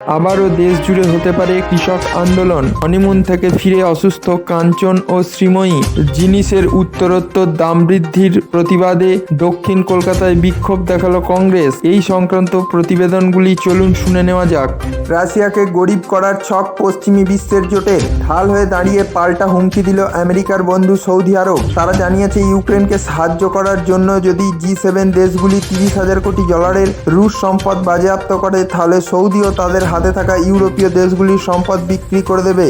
আবারও দেশ জুড়ে হতে পারে কৃষক আন্দোলন। হনিমুন থেকে ফিরে অসুস্থ কাঞ্চন ও শ্রীময়ী। জিনিসের উত্তরোত্তর দাম বৃদ্ধির প্রতিবাদে দক্ষিণ কলকাতায় বিক্ষোভ দেখাল কংগ্রেস। এই সংক্রান্ত প্রতিবেদনগুলি চলুন শুনে নেওয়া যাক। রাশিয়াকে গরিব করার ছক পশ্চিমী বিশ্বের জোটে ঢাল হয়ে দাঁড়িয়ে পাল্টা হুমকি দিল আমেরিকার বন্ধু সৌদি আরব। তারা জানিয়েছে, ইউক্রেনকে সাহায্য করার জন্য যদি জি সেভেন দেশগুলি তিরিশ হাজার কোটি ডলারের রুশ সম্পদ বাজেয়াপ্ত করে, তাহলে সৌদিও তাদের হাতে থাকা ইউরোপীয় দেশগুলির সম্পদ বিক্রি করে দেবে।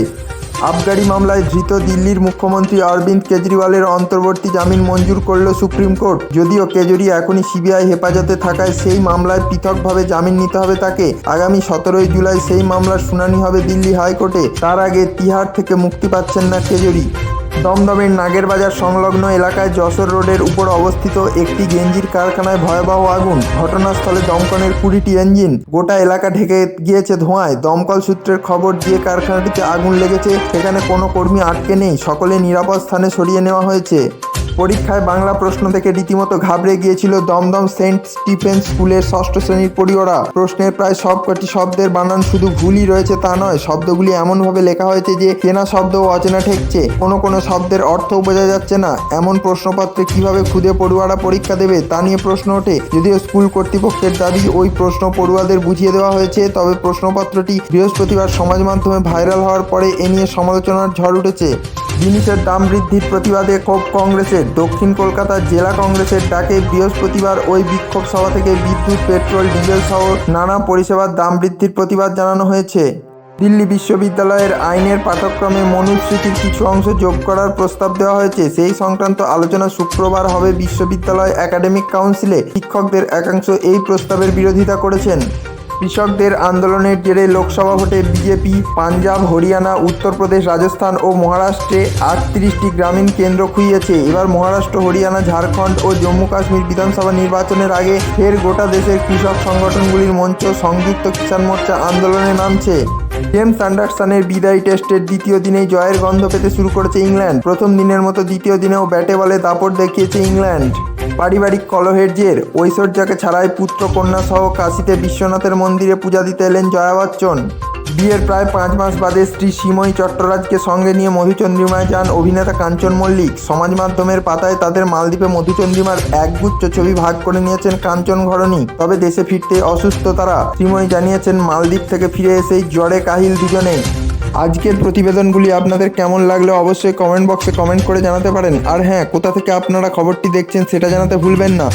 আবগারি মামলায় ধৃত দিল্লির মুখ্যমন্ত্রী অরবিন্দ কেজরিওয়ালের অন্তর্বর্তী জামিন মঞ্জুর করল সুপ্রিম কোর্ট। যদিও কেজরি এখনই সিবিআই হেফাজতে থাকায় সেই মামলায় পৃথকভাবে জামিন নিতে হবে তাকে। আগামী সতেরোই জুলাই সেই মামলার শুনানি হবে দিল্লি হাইকোর্টে। তার আগে তিহার থেকে মুক্তি পাচ্ছেন না কেজরি। দমদমের নাগের বাজার সংলগ্ন এলাকায় যশোর রোডের উপর অবস্থিত একটি গেঞ্জির কারখানায় ভয়াবহ আগুন। ঘটনাস্থলে দমকলের কুড়িটি ইঞ্জিন। গোটা এলাকা ঢেকে গিয়েছে ধোঁয়ায়। দমকল সূত্রের খবর দিয়ে কারখানাটিতে আগুন লেগেছে, সেখানে কোনো কর্মী আটকে নেই। সকলে নিরাপদ স্থানে সরিয়ে নেওয়া হয়েছে। পরীক্ষায় বাংলা প্রশ্ন থেকে রীতিমতো ঘাবড়ে গিয়েছিল দমদম সেন্ট স্টিফেন স্কুলের ষষ্ঠ শ্রেণির পড়ুয়ারা। প্রশ্নের প্রায় সবকটি শব্দের বানান শুধু ভুলই রয়েছে তা নয়, শব্দগুলি এমনভাবে লেখা হয়েছে যে চেনা শব্দ অচেনা ঠেকছে। কোনো কোনো শব্দের অর্থও বোঝা যাচ্ছে না। এমন প্রশ্নপত্রে কীভাবে খুদে পড়ুয়ারা পরীক্ষা দেবে তা নিয়ে প্রশ্ন ওঠে। যদিও স্কুল কর্তৃপক্ষের দাবি ওই প্রশ্ন পড়ুয়াদের বুঝিয়ে দেওয়া হয়েছে, তবে প্রশ্নপত্রটি বৃহস্পতিবার সমাজ মাধ্যমে ভাইরাল হওয়ার পরে এ নিয়ে সমালোচনার ঝড় উঠেছে। জিনিসের দাম বৃদ্ধির প্রতিবাদে ক্ষোভ কংগ্রেসের। দক্ষিণ কলকাতা জেলা কংগ্রেসের ডাকে বৃহস্পতিবার ওই বিক্ষোভ সভা থেকে বিদ্যুৎ, পেট্রোল, ডিজেল সহ নানা পরিষেবার দাম বৃদ্ধির প্রতিবাদ জানানো হয়েছে। দিল্লি বিশ্ববিদ্যালয়ের আইনের পাঠ্যক্রমে মনুস্মৃতির কিছু অংশ যোগ করার প্রস্তাব দেওয়া হয়েছে। সেই সংক্রান্ত আলোচনা শুক্রবার হবে বিশ্ববিদ্যালয় একাডেমিক কাউন্সিলে। শিক্ষকদের একাংশ এই প্রস্তাবের বিরোধিতা করেছেন। কৃষকদের আন্দোলনের জেরে লোকসভা ভোটে বিজেপি, পাঞ্জাব, হরিয়ানা, উত্তরপ্রদেশ, রাজস্থান ও মহারাষ্ট্রে আটত্রিশটি গ্রামীণ কেন্দ্র খুইয়েছে। এবার মহারাষ্ট্র, হরিয়ানা, ঝাড়খণ্ড ও জম্মু কাশ্মীর বিধানসভা নির্বাচনের আগে ফের গোটা দেশের কৃষক সংগঠনগুলির মঞ্চ সংযুক্ত কিষাণ মোর্চা আন্দোলনে নামছে। জেমস অ্যান্ডারসনের বিদায়ী টেস্টের দ্বিতীয় দিনেই জয়ের গন্ধ পেতে শুরু করেছে ইংল্যান্ড। প্রথম দিনের মতো দ্বিতীয় দিনেও ব্যাটে বলে দাপট দেখিয়েছে ইংল্যান্ড। পারিবারিক কলহের জের, ঐশ্বর্যাকে ছাড়াই পুত্র কন্যা সহ কাশীতে বিশ্বনাথের মন্দিরে পূজা দিতে এলেন জয়া বচ্চন। বিয়ের প্রায় পাঁচ মাস বাদে স্ত্রী সিময়ী চট্টরাজকে সঙ্গে নিয়ে মধুচন্দ্রিমায় যান অভিনেতা কাঞ্চন মল্লিক। সমাজ মাধ্যমের পাতায় তাদের মালদ্বীপে মধুচন্দ্রিমার একগুচ্ছ ছবি ভাগ করে নিয়েছেন কাঞ্চন ঘরণী। তবে দেশে ফিরতে অসুস্থ তারা শ্রীময়ী জানিয়েছেন, মালদ্বীপ থেকে ফিরে এসেই জ্বরে কাহিল দুজনেই আজকের প্রতিবেদনগুলি আপনাদের কেমন লাগল অবশ্যই কমেন্ট বক্সে কমেন্ট করে জানাতে পারেন। আর হ্যাঁ কোথা থেকে আপনারা খবরটি দেখছেন সেটা জানাতে ভুলবেন না।